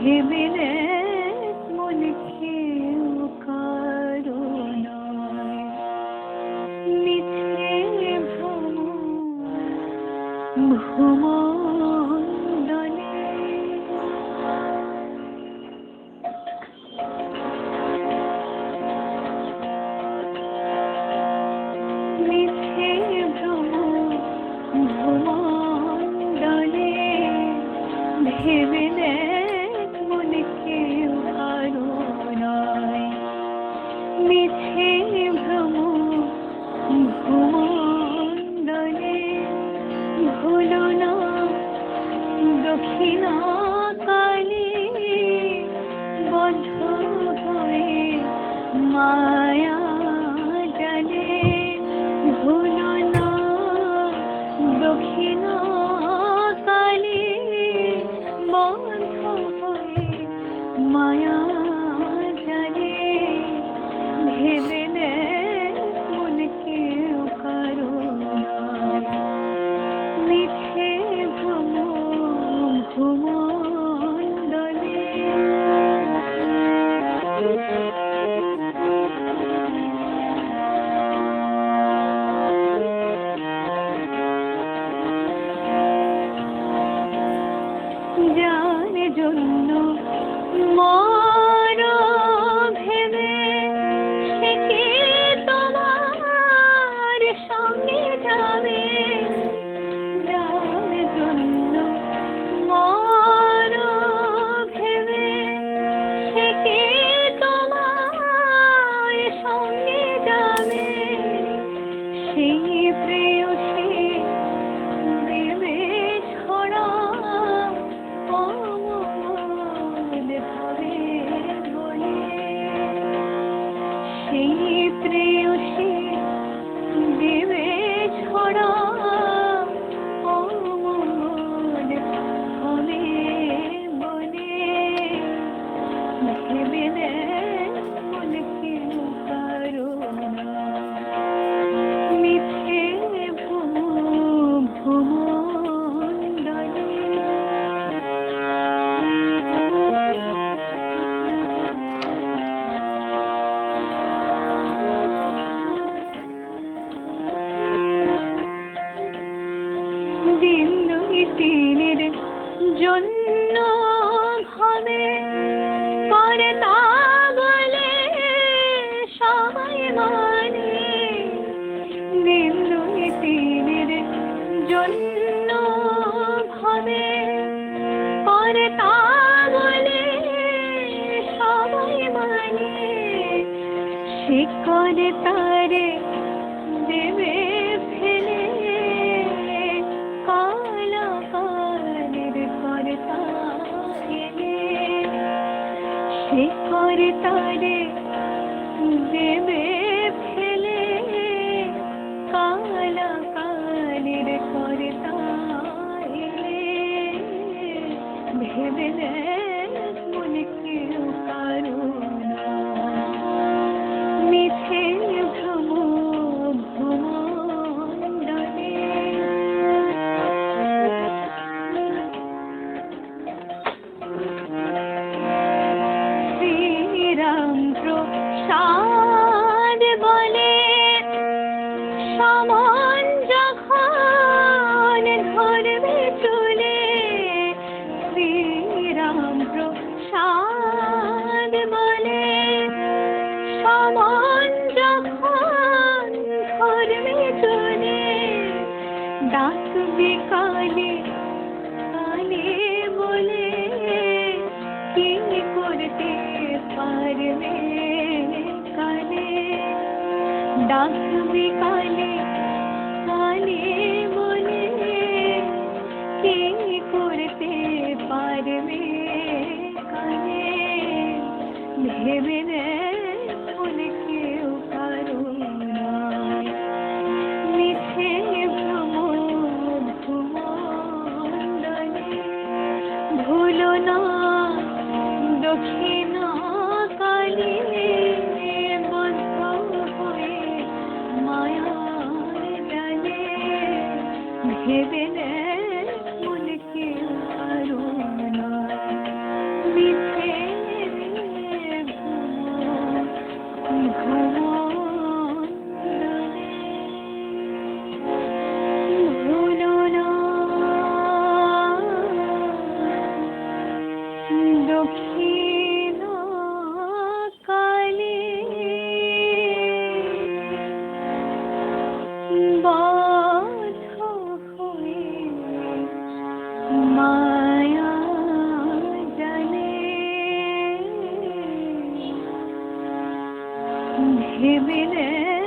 ভেবে দেখ মনে কেউ কারও নয় মিছে know more. করে তারে দেবে ফেলে। কালা কালের করে তারে সে তারে দেবে ফেলে। কালা কালের করে তারে ভেবে সমন যখন ধরবে চলে শ্রীরাম প্রসাদ বলে। সমন যখন ধরবে চলে ডাকবে কালে কালে বলে, কি করতে পারবে? ডাকবে কালে কালে বলে কি করতে পারবে? কালে ভেবে মনে কেউ কারও নয় মিছে ভুলো না দক্ষিণা yeah. ভেবে দেখ